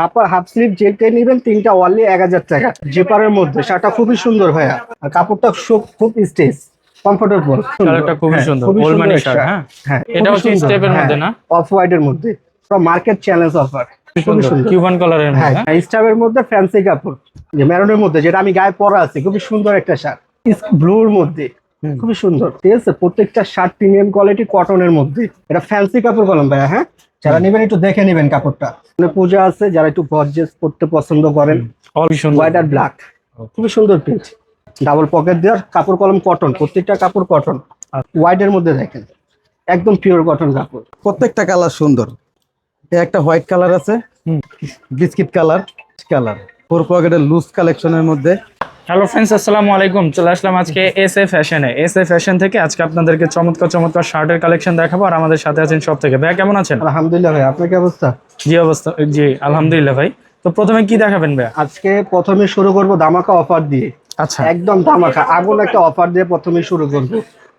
Half half sleeve যেটাই নেবেন তিনটা ওয়ানলি এক হাজার টাকা। জিপারের মধ্যে শার্টটা খুবই সুন্দর ভাইয়া। আর কাপড়টা খুব স্টেজ কমফোর্টেবল কালারটা খুবই সুন্দর, ওল্ড মানি শার্ট, হ্যাঁ? হ্যাঁ এটা হচ্ছে এর মধ্যে না? অফ হোয়াইট এর মধ্যে মার্কেট চ্যালেঞ্জ অফার খুবই সুন্দর কিউবান কালারের হ্যাঁ মধ্যে স্টাফের মধ্যে ফ্যান্সি কাপড় যে মেরুনের মধ্যে যেটা আমি গায়ে পরা আছে খুবই সুন্দর একটা শার্ট। ব্লুর মধ্যে। খুবই সুন্দর ঠিক আছে? প্রত্যেকটা শার্ট প্রিমিয়াম কোয়ালিটি কটনের মধ্যে। এটা ফ্যান্সি কাপড় বললাম ভাইয়া হ্যাঁ? যারা নেবেন একটু দেখে নেবেন কাপড়টা। মানে পূজা আছে যারা একটু গর্জেস পড়তে পছন্দ করেন। হোয়াইট আর ব্ল্যাক খুবই সুন্দর প্রিন্ট ডাবল পকেট দেওয়ার কাপড় কলম কটন প্রত্যেকটা কাপড় কটন আচ্ছা। হোয়াইট এর মধ্যে দেখেন একদম পিওর কটন কাপড়। প্রত্যেকটা কালার সুন্দর। একটা হোয়াইট কালার আছে। হুম। বিস্কিট কালার কালার ফোর পকেটের লুজ কালেকশনের মধ্যে। হ্যালো ফ্রেন্ডস আসসালামু আলাইকুম। চলে আসলাম আজকে এস এ। ফ্যাশনে এস এ ফ্যাশন থেকে আজকে আপনাদেরকে চমৎকার চমৎকার শার্টের কালেকশন দেখাবো আর আমাদের সাথে আছেন সব থেকে। ভাইয়া কেমন আছেন? আলহামদুলিল্লাহ ভাই আপনার কি অবস্থা? জি অবস্থা জি আলহামদুলিল্লাহ ভাই। তো প্রথমে কি দেখাবেন ভাইয়া? আজকে প্রথমে শুরু করব দামাকা অফার দিয়ে। আচ্ছা। একদম ধামাকা আগুন একটা অফার দিয়ে প্রথমে শুরু করব।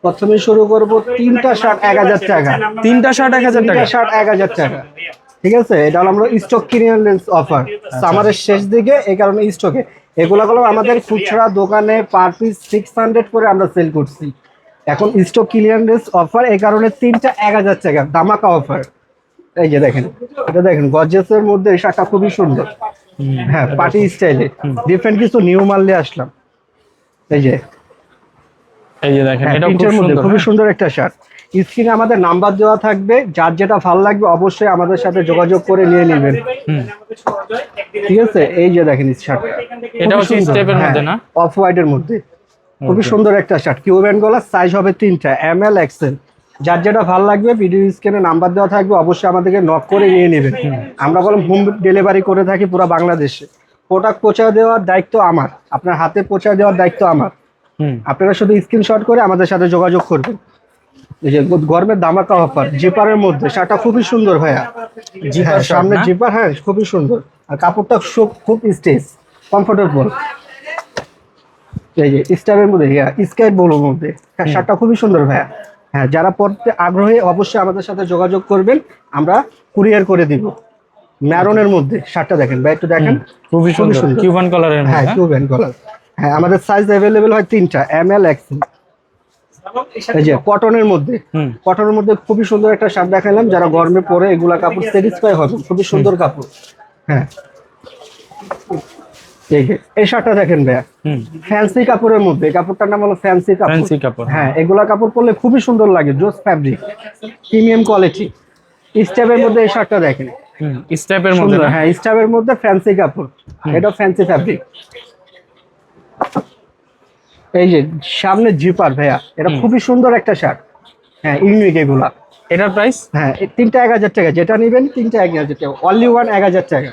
প্রথমে শুরু করব তিনটা শার্ট এক হাজার টাকা। তিনটা শার্ট এক হাজার টাকা? শার্ট এক হাজার টাকা। ঠিক আছে? এটা হলো আমরা স্টক ক্লিয়ারেন্স অফার সামারের শেষ দিকে এই কারণে স্টকে এগুলো হলো আমাদের খুচরা দোকানে পার পিস সিক্স হান্ড্রেড করে আমরা সেল করছি। এখন স্টক ক্লিয়ারেন্স অফার এই কারণে তিনটা এক হাজার টাকা দামাকা অফার এই যে দেখেন এটা দেখেন গর্জেসের মধ্যে এই শাখা খুবই সুন্দর। হ্যাঁ পার্টি স্টাইলে ডিফারেন্ট কিছু নিউ মাল নিয়ে আসলাম। এই যে এই যে দেখেন হ্যাঁ, এটা খুব সুন্দর। খুবই? সুন্দর একটা শার্ট স্ক্রিনে আমাদের নাম্বার দেওয়া থাকবে যার যেটা ভালো লাগবে অবশ্যই আমাদের সাথে যোগাযোগ করে নিয়ে নেবেন। ঠিক আছে? এই যে দেখেন শার্টটা এটা হচ্ছে স্টেপের মধ্যে না? অফ হোয়াইট এর মধ্যে। খুবই সুন্দর একটা শার্ট কিউ ব্যান্ড গলা সাইজ হবে তিনটা এম এল এক্সেল যার যেটা ভালো লাগবে ভিডিও স্ক্রিনে নাম্বার দেওয়া থাকবে অবশ্যই আমাদেরকে নক করে নিয়ে নেবেন। আমরা বললাম হোম ডেলিভারি করে থাকি পুরো বাংলাদেশে। প্রোডাক্ট পৌঁছা দেওয়ার দায়িত্ব আমার। আপনার হাতে পৌঁছা দেওয়ার দায়িত্ব আমার। আপনারা শুধু স্ক্রিনশট করে আমাদের সাথে যোগাযোগ করবেন। এই যে গরমের দামাকা অফার জিপারের মধ্যে শার্টটা খুবই সুন্দর ভাইয়া। হ্যাঁ, সামনে জিপার হ্যাঁ খুবই সুন্দর। আর কাপড়টা খুব স্টেজ কমফোর্টেবল এই যে স্টারের মধ্যে স্কাই ব্লুর মধ্যে। হ্যাঁ শার্টটা খুবই সুন্দর ভাইয়া। হ্যাঁ যারা পড়তে আগ্রহী অবশ্যই আমাদের সাথে যোগাযোগ করবেন। আমরা কুরিয়ার করে দিব। ম্যারনের মধ্যে শার্টটা দেখেন ভাই একটু দেখেন। খুবই সুন্দর। কিউবান কালারের হ্যাঁ টু ব্যান্ড কলার হ্যাঁ আমাদের সাইজ অ্যাভেলেবেল হয় তিনটা এম এল এক্সেল এই যে কটনের মধ্যে হুম। কটনের মধ্যে খুবই সুন্দর একটা শার্ট দেখালাম যারা গরমে পরে এগুলা কাপড় স্যাটিসফাই হবে খুবই সুন্দর কাপড়। হ্যাঁ। এই শার্টটা দেখেন ভাইয়া। হুম। ফ্যান্সি কাপড়ের মধ্যে কাপড়টার নাম হলো ফ্যান্সি কাপড়। ফ্যান্সি কাপড় হ্যাঁ। এগুলা কাপড় পরলে খুবই সুন্দর লাগে জোস ফ্যাব্রিক প্রিমিয়াম কোয়ালিটি স্টেপের মধ্যে এই শার্টটা দেখেন। হুম স্টেপের মধ্যে হ্যাঁ স্টাফের মধ্যে ফ্যান্সি কাপড়। এটা ফ্যান্সি ফ্যাব্রিক এই যে সামনে জিপার ভাইয়া এটা খুবই সুন্দর একটা শার্ট হ্যাঁ ইউনিক এগুলা। এটার প্রাইস হ্যাঁ তিনটা এক হাজার টাকা যেটা নেবেন তিনটা এক হাজার টাকা। অনলি ওয়ান এক হাজার টাকা।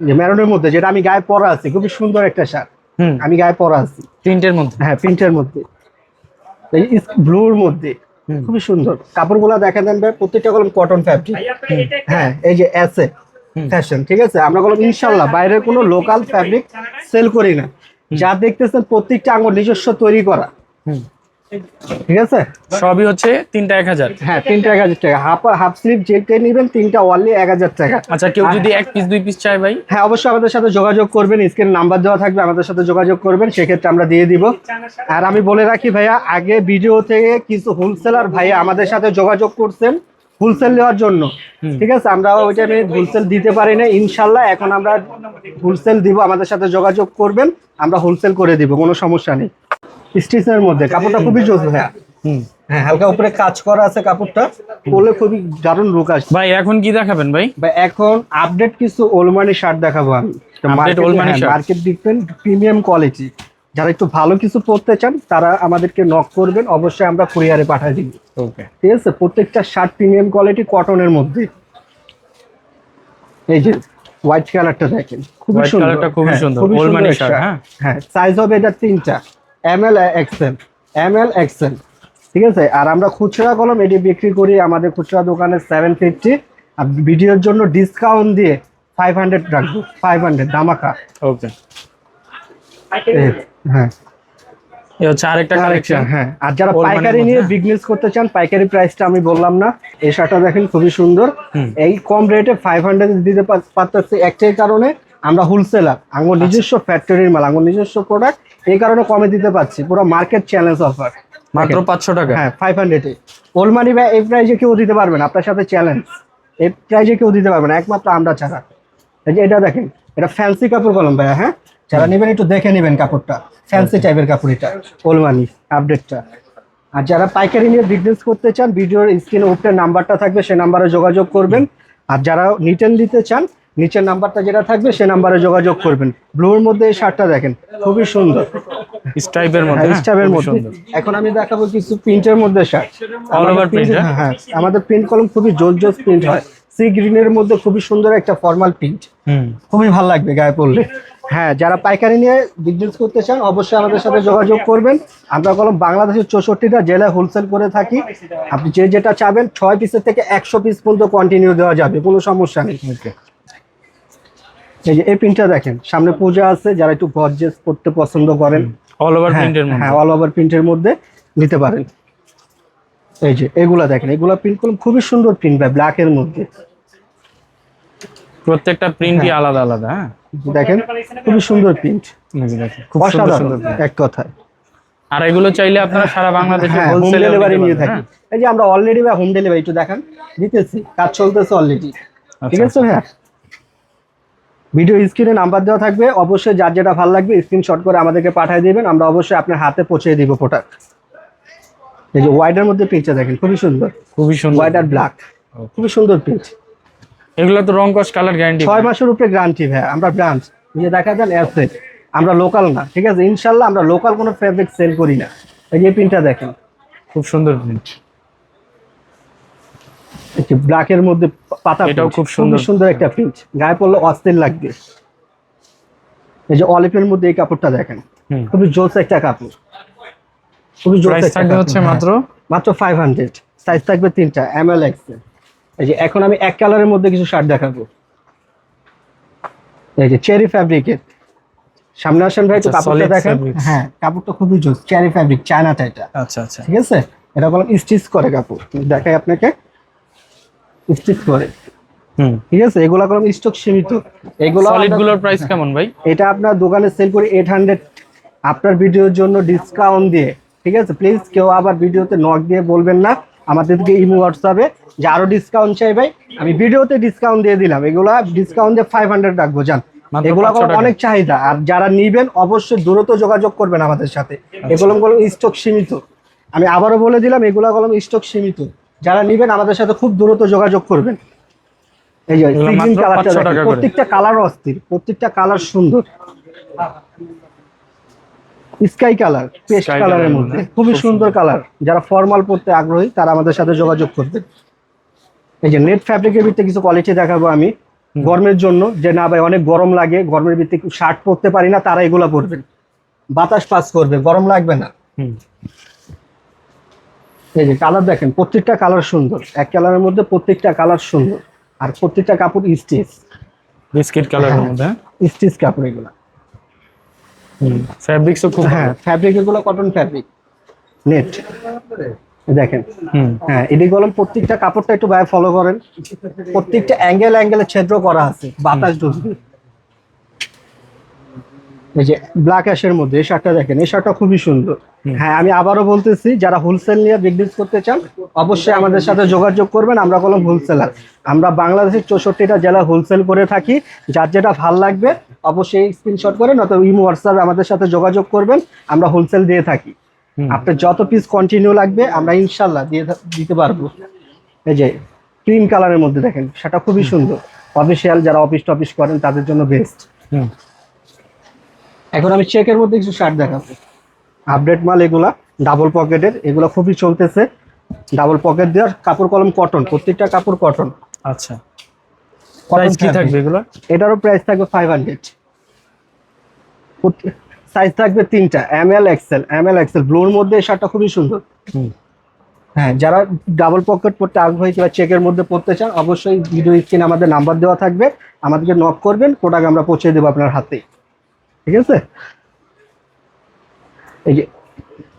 যে ম্যারনের মধ্যে যেটা আমি গায়ে পরা আছি খুবই সুন্দর একটা শার্ট হুম। আমি গায়ে পরা আছি। প্রিন্টের মধ্যে? হ্যাঁ প্রিন্টের মধ্যে। এই ব্লুর মধ্যে। হুম। খুবই সুন্দর। কাপড়গুলা দেখা দেন ভাই প্রত্যেকটা কলম কটন ফ্যাব্রিক হ্যাঁ এই যে এসে হুম। ফ্যাশন ঠিক আছে? আমরা বললাম ইনশাল্লাহ বাইরের কোনো লোকাল ফ্যাব্রিক সেল করি না। যা দেখতেছেন প্রত্যেকটা আঙুল নিজস্ব তৈরি করা। ঠিক আছে? সবই হচ্ছে তিনটা এক হাজার। হ্যাঁ তিনটা এক হাজার টাকা। হাফ হাফ স্লিভ যেটা নেবেন তিনটা ওয়ানলি এক হাজার টাকা। আচ্ছা কেউ যদি এক পিস দুই পিস চায় ভাই? হ্যাঁ অবশ্যই আমাদের সাথে যোগাযোগ করবেন স্ক্রিন নাম্বার দেওয়া থাকবে আমাদের সাথে যোগাযোগ করবেন সেক্ষেত্রে আমরা দিয়ে দিব। আর আমি বলে রাখি ভাইয়া আগে ভিডিও থেকে কিছু হোলসেলার ভাইয়া আমাদের সাথে যোগাযোগ করছেন। হোলসেল নেওয়ার জন্য। ঠিক আছে? আমরা ওই টাইমে হোলসেল দিতে পারি না ইনশাল্লাহ এখন আমরা হোলসেল দিব। আমাদের সাথে যোগাযোগ করবেন। আমরা হোলসেল করে দিব। কোনো সমস্যা নেই। স্টিচের মধ্যে। কাপড়টা খুবই জোস ভাইয়া। হ্যাঁ হালকা উপরে কাজ করা আছে কাপড়টা। পরলে খুবই দারুণ লুক আসবে ভাই এখন কি দেখাবেন ভাই? এখন আপডেট কিছু ওলমানি শার্ট দেখাবো আমি? মার্কেট ডিফারেন্ট প্রিমিয়াম কোয়ালিটি যারা একটু ভালো কিছু পড়তে চান তারা আমাদেরকে নক করবেন। অবশ্যই আমরা কুরিয়ারে পাঠিয়ে দিব। ওকে ঠিক আছে? প্রত্যেকটা শার্ট প্রিমিয়াম কোয়ালিটি কটনের মধ্যে। এই যে হোয়াইট কালারটা দেখেন খুবই সুন্দর। colourটা খুবই হ্যাঁ, সুন্দর। money সুন্দর shirt, হ্যাঁ? হ্যাঁ সাইজ হবে এটা তিনটা। M L XL M L XL ঠিক আছে? আর আমরা খুচরা কলম এটি বিক্রি করি আমাদের খুচরা দোকানে সেভেন ফিফটি আর ভিডিওর জন্য ডিসকাউন্ট দিয়ে ফাইভ হান্ড্রেড রাখব। ফাইভ হান্ড্রেড দামাকা ওকে হ্যাঁ। এই হচ্ছে আরেকটা আরেকটা কালেকশন হ্যাঁ। আর যারা পাইকারি নিয়ে। বিজনেস করতে চান পাইকারি প্রাইসটা আমি বললাম না। এই শার্টটা দেখেন খুবই সুন্দর। এই কম রেটে ফাইভ হান্ড্রেড দিতে পারতেছি একটাই কারণে আমরা হোলসেলার আমার নিজস্ব ফ্যাক্টরির মাল আমার নিজস্ব প্রোডাক্ট এই কারণে কমে দিতে পারছি। পুরো মার্কেট চ্যালেঞ্জ অফার মাত্র পাঁচশো টাকা? হ্যাঁ ফাইভ হান্ড্রেডে ওলমানি ভাই এই প্রাইজে কেউ দিতে পারবে না। আপনার সাথে চ্যালেঞ্জ এই প্রাইজে কেউ দিতে পারবে না। একমাত্র আমরা ছাড়া। এই যে এটা দেখেন এটা ফ্যান্সি কাপড় কলম ভাইয়া হ্যাঁ? যারা নেবেন একটু দেখে নেবেন কাপড়টা। ফ্যান্সি টাইপের কাপড় এটা ওলমানি আপডেটটা আর যারা পাইকারি নিয়ে বিজনেস করতে চান ভিডিওর স্ক্রিনে উপরে নাম্বারটা থাকবে সেই নাম্বারে যোগাযোগ করবেন। আর যারা রিটেল দিতে চান নিচের নাম্বারটা যেটা থাকবে সেই নাম্বারে যোগাযোগ করবেন। ব্লুর মধ্যে এই শার্টটা দেখেন খুবই সুন্দর। স্টাইপের মধ্যে হ্যাঁ, স্টাইপের মধ্যে। এখন আমি দেখাবো কিছু প্রিন্টের মধ্যে শার্ট। All over print, হ্যাঁ? হ্যাঁ আমাদের প্রিন্ট কলম খুবই জোর প্রিন্ট হয়। সি গ্রিনের মধ্যে খুবই সুন্দর একটা ফর্মাল প্রিন্ট হুম। খুবই ভালো লাগবে গায়ে পড়লে হ্যাঁ যারা পাইকারি নিয়ে বিজনেস করতে চান অবশ্যই আমাদের সাথে যোগাযোগ করবেন। আমরা কলম বাংলাদেশের চৌষট্টিটা জেলায় হোলসেল করে থাকি। আপনি যে যেটা চাবেন ছয় পিসের থেকে একশো পিস পর্যন্ত কন্টিনিউ দেওয়া যাবে কোনো সমস্যা নেই। এই যে এই প্রিন্টটা দেখেন সামনে পূজা আছে যারা একটু গর্জেস করতে পছন্দ করেন। অল ওভার প্রিন্টের মধ্যে। হ্যাঁ অল ওভার প্রিন্টের মধ্যে নিতে পারেন। এই যে এগুলা দেখেন এগুলা প্রিন্ট করলাম খুবই সুন্দর প্রিন্ট ভাই ব্ল্যাক এর মধ্যে। প্রত্যেকটা প্রিন্টই আলাদা আলাদা হ্যাঁ? দেখেন খুবই সুন্দর প্রিন্ট খুব সুন্দর সুন্দর এক কথায়। আর এগুলো চাইলে আপনারা সারা বাংলাদেশে হ্যাঁ হোম হোলসেল ডেলিভারি নিয়ে থাকি। এই যে আমরা অলরেডি বা হোম ডেলিভারি একটু দেখান। দিতেছি কাজ চলতেছে অলরেডি ঠিক আছে হ্যাঁ? ভিডিও স্ক্রিনে নাম্বার দেওয়া থাকবে। অবশ্যই যার যেটা ভালো লাগবে স্ক্রিনশট করে আমাদেরকে পাঠিয়ে দিবেন। আমরা অবশ্যই আপনার হাতে পৌঁছে দিব প্রোডাক্ট এই যে হোয়াইটের মধ্যে প্রিন্টটা দেখেন খুবই সুন্দর। খুবই সুন্দর হোয়াইট আর ব্ল্যাক খুবই সুন্দর প্রিন্ট এগুলো তো রং কস কালার গ্যারান্টি ছয় মাসের উপরে গ্যারান্টি ভাই আমরা ব্রাঞ্চ যে দেখা যান অ্যাসেট আমরা লোকাল না ঠিক আছে? ইনশাল্লাহ আমরা লোকাল কোনো ফেব্রিক সেল করি না। এই যে প্রিন্টটা দেখেন। খুব সুন্দর প্রিন্ট ব্ল্যাক এর মধ্যে পাতা এটাও খুব সুন্দর। সুন্দর একটা প্রিন্ট গায়ে পড়লে অস্থির লাগবে। এই যে অলিপের মধ্যে এই কাপড়টা দেখেন। খুবই জোস একটা কাপড়। খুবই জোস একটা কাপড়, হচ্ছে হ্যাঁ। মাত্র? মাত্র ফাইভ হান্ড্রেড সাইজ থাকবে তিনটা এম এল এক্সেল এই যে এখন আমি এক কালারের মধ্যে কিছু শার্ট দেখাবো। এই যে চেরি ফ্যাব্রিকের। সামনে আসেন ভাই একটু আচ্ছা, কাপড়টা দেখেন। হ্যাঁ কাপড়টা খুবই জোস চেরি ফ্যাব্রিক চায়নাটা এটা। আচ্ছা আচ্ছা। ঠিক আছে? এটা কোনো স্টিচ করে কাপড়। দেখাই আপনাকে। স্টিচ করে। হুম। ঠিক আছে? এগুলা কোনো স্টক সীমিত। এগুলো সলিডগুলোর প্রাইস কেমন ভাই? এটা আপনার দোকানে সেল করি এইট হান্ড্রেড আপনার ভিডিওর জন্য ডিসকাউন্ট দিয়ে। ঠিক আছে? প্লিজ কেউ আবার ভিডিওতে নক দিয়ে বলবেন না। আমাদেরকে ইমো হোয়াটসঅ্যাপে যে আরও ডিসকাউন্ট চাই ভাই আমি ভিডিওতে ডিসকাউন্ট দিয়ে দিলাম। এগুলা ডিসকাউন্ট দিয়ে ফাইভ হান্ড্রেড রাখব জান। মাত্র এগুলো অনেক চাহিদা। আর যারা নিবেন অবশ্যই দ্রুত যোগাযোগ করবেন আমাদের সাথে। আচ্ছা। এগুলো কোনো স্টক সীমিত। আমি আবারও বলে দিলাম এগুলা কলম স্টক সীমিত। যারা নিবেন আমাদের সাথে খুব দ্রুত যোগাযোগ করবেন। এই যে এগুলো sea green মাত্র কালারটা 500 টাকা দেখেন। করে। প্রত্যেকটা কালার অস্থির প্রত্যেকটা কালার সুন্দর। স্কাই কালার পেস্ট কালারের মধ্যে। খুবই সুন্দর কালার। যারা ফর্মাল পড়তে আগ্রহী তারা আমাদের সাথে যোগাযোগ করবে এই যে নেট ফ্যাব্রিকের ভিতরে কিছু কোয়ালিটি দেখাবো আমি। গরমের জন্য যে না ভাই অনেক গরম লাগে গরমের ভিতরে শার্ট পরতে পারি না তারা এগুলা পরবেন। বাতাস পাস করবে গরম লাগবে না। এই যে কালার দেখেন প্রত্যেকটা কালার সুন্দর। এক কালারের মধ্যে প্রত্যেকটা কালার সুন্দর। আর প্রত্যেকটা কাপড় স্টিচ বিস্কিট কালারের মধ্যে স্টিচ কাপড় এগুলা। ফ্যাব্রিক্সও খুব হ্যাঁ ফ্যাব্রিক এগুলো কটন ফ্যাব্রিক নেট দেখেন। হুম। হ্যাঁ এটি বলেন প্রত্যেকটা কাপড়টা একটু বাইরে ফলো করেন। প্রত্যেকটা অ্যাঙ্গেল অ্যাঙ্গেলে ছিদ্র করা আছে বাতাস ঢুকবে এই যে ব্ল্যাক অ্যাশের মধ্যে এই শার্টটা দেখেন এই শার্টটা খুবই সুন্দর। হ্যাঁ আমি আবারও বলতেছি যারা হোলসেল নিয়ে বিজনেস করতে চান অবশ্যই আমাদের সাথে যোগাযোগ করবেন। আমরা কোনো হোলসেলার আমরা বাংলাদেশের চৌষট্টিটা জেলা হোলসেল করে থাকি। যার যেটা ভালো লাগবে অবশ্যই স্ক্রিনশট করে নয়তো ইমো হোয়াটসঅ্যাপে আমাদের সাথে যোগাযোগ করবেন। আমরা হোলসেল দিয়ে থাকি। আপনার যত পিস কন্টিনিউ লাগবে আমরা ইনশাল্লাহ দিয়ে দিতে পারব। এই যে ক্রিম কালারের মধ্যে দেখেন সেটা খুবই সুন্দর। অফিসিয়াল যারা অফিস টফিস করেন তাদের জন্য বেস্ট এখন আমি চেকের মধ্যে কিছু শার্ট দেখাবো। আপডেট মাল এগুলা ডাবল পকেটের এগুলো খুবই চলতেছে। ডাবল পকেট দেওয়ার কাপড় কলম কটন প্রত্যেকটা কাপড় কটন আচ্ছা। প্রাইস কি থাকবে এগুলো? এটারও প্রাইস থাকবে ফাইভ হান্ড্রেড সাইজ থাকবে তিনটা M L XL M L XL ব্লুর মধ্যে এই শার্টটা খুবই সুন্দর। হুম। হ্যাঁ যারা ডাবল পকেট পড়তে আগ্রহী কিংবা চেকের মধ্যে পড়তে চান অবশ্যই ভিডিও স্ক্রিনে আমাদের নাম্বার দেওয়া থাকবে। আমাদেরকে নক করবেন প্রোডাক্ট আমরা পৌঁছে দেবো আপনার হাতে। ঠিক আছে? এই যে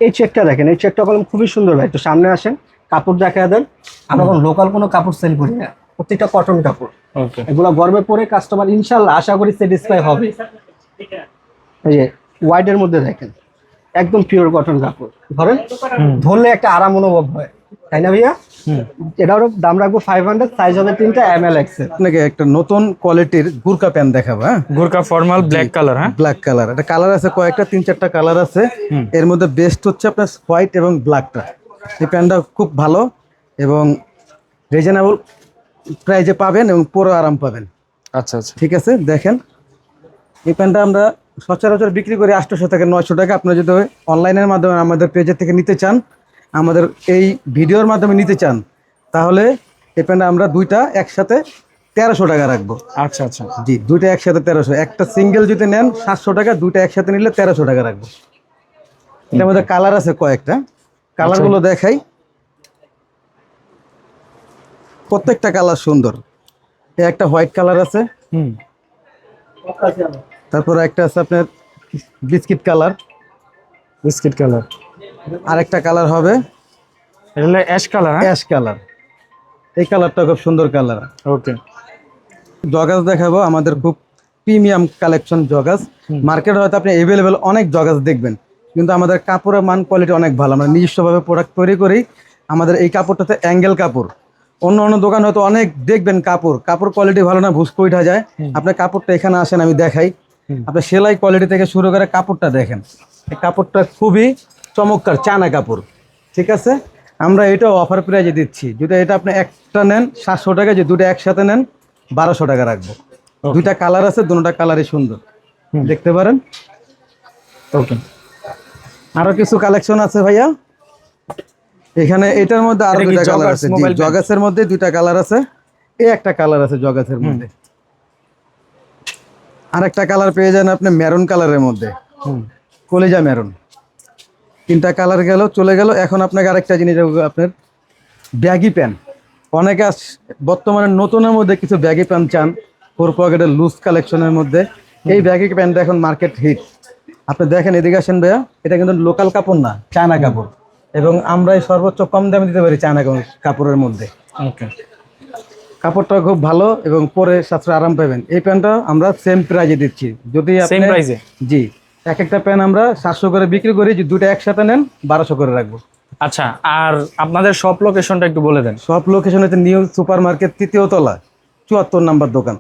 এই চেকটা দেখেন এই চেকটা কলম খুবই সুন্দর ভাই একটু সামনে আসেন কাপড় দেখা দেন। আমরা কোনো লোকাল কোনো কাপড় সেল করি না প্রত্যেকটা কটন কাপড়। এগুলো গরমে পরে কাস্টমার ইনশাল্লাহ আশা করি স্যাটিসফাই হবে। এই যে হোয়াইটের মধ্যে দেখেন একদম পিওর কটন কাপড়। ধরেন ধরলে একটা আরাম অনুভব হয়। তাই না ভাইয়া? এটারও দাম রাখব ফাইভ হান্ড্রেড সাইজ হবে তিনটা এম এল এক্সেল আপনাকে একটা নতুন কোয়ালিটির গুরকা প্যান্ট দেখাবো হ্যাঁ? গুরকা ফর্মাল ব্ল্যাক কালার হ্যাঁ? ব্ল্যাক কালার এটা কালার আছে কয়েকটা তিন চারটা কালার আছে। এর মধ্যে বেস্ট হচ্ছে আপনার হোয়াইট এবং ব্ল্যাকটা এই প্যান্টটা খুব ভালো এবং রিজনেবল প্রাইজে পাবেন এবং পুরো আরাম পাবেন। আচ্ছা আচ্ছা। ঠিক আছে? দেখেন। এই প্যান্টটা আমরা সচরাচর বিক্রি করি আটশোশো থেকে নয়শো টাকা। আপনারা যদি অনলাইনের মাধ্যমে আমাদের পেজের থেকে নিতে চান আমাদের এই ভিডিওর মাধ্যমে নিতে চান তাহলে এই প্যান্টটা আমরা দুইটা একসাথে তেরোশো টাকা রাখব। আচ্ছা আচ্ছা। জি দুইটা একসাথে তেরোশো। একটা সিঙ্গেল যদি নেন সাতশো টাকা দুইটা একসাথে নিলে তেরোশো টাকা রাখব। এটার মধ্যে কালার আছে কয়েকটা। কালারগুলো দেখাই। প্রত্যেকটা কালার সুন্দর। একটা হোয়াইট কালার আছে। হুম। তারপরে একটা আছে আপনার বিস্কিট কালার। Biscuit colour. আর একটা কালার হবে। এটা হলো অ্যাশ কালার অ্যাশ কালার এই কালারটা খুব সুন্দর কালার। ওকে জগাস দেখাবো আমাদের খুব প্রিমিয়াম কালেকশন জগাস। মার্কেট হয়তো আপনি অ্যাভেলেবেল অনেক জগাস দেখবেন কিন্তু আমাদের কাপড়ের মান কোয়ালিটি অনেক ভালো। আমরা নিজস্বভাবে প্রোডাক্ট তৈরি করি। আমাদের এই কাপড়টাতে অ্যাঙ্গেল কাপড়। অন্য অন্য দোকান হয়তো অনেক দেখবেন কাপড়। কাপড় কোয়ালিটি ভালো না ভুস উঠা যায়। আপনার কাপড়টা এখানে আসেন আমি দেখাই। আপনার সেলাই কোয়ালিটি থেকে শুরু করে কাপড়টা দেখেন। এই কাপড়টা খুবই চমৎকার চানা কাপড়। ঠিক আছে? আমরা এটা অফার প্রাইজে দিচ্ছি। যদি এটা আপনি একটা নেন সাতশো টাকা যে দুটো একসাথে নেন বারোশো টাকা রাখব। দুইটা কালার আছে দুটোটা কালারই সুন্দর। দেখতে পারেন? ওকে আরও কিছু কালেকশন আছে ভাইয়া? এখানে এটার মধ্যে আরও দুইটা কালার আছে? জগাসের মধ্যে দুইটা কালার আছে। এই একটা কালার আছে জগাসের মধ্যে। আর একটা কালার পেয়ে যান আপনি মেরুন কালারের মধ্যে। কলিজা মেরুন। তিনটা কালার গেল চলে গেল। এখন আপনাকে আরেকটা জিনিস আপনার ব্যাগি প্যান্ট। অনেকে আস- বর্তমানে নতুনের মধ্যে কিছু ব্যাগি প্যান্ট চান ফোর পকেটের লুজ কালেকশনের মধ্যে। এই ব্যাগি প্যান্ট এখন মার্কেট হিট। আপনি দেখেন এদিকে আসেন ভাইয়া এটা কিন্তু লোকাল কাপড় না চায়না কাপড়। এবং আমরা এই সর্বোচ্চ কম দামে দিতে পারি চায়না কাপড়- কাপড়ের মধ্যে। ওকে। কাপড়টা খুব ভালো এবং পরে সাথে আরাম পাবেন। এই প্যান্টটা আমরা সেম প্রাইজে দিচ্ছি। যদি আপনি জি। এক একটা প্যান আমরা সাতশো করে বিক্রি করি যে দুটো একসাথে নেন বারোশো করে রাখব। আচ্ছা আর আপনাদের সব লোকেশনটা একটু বলে দেন। সব লোকেশন হচ্ছে নিউ সুপার মার্কেট তৃতীয় তলা চুয়াত্তর নাম্বার দোকান।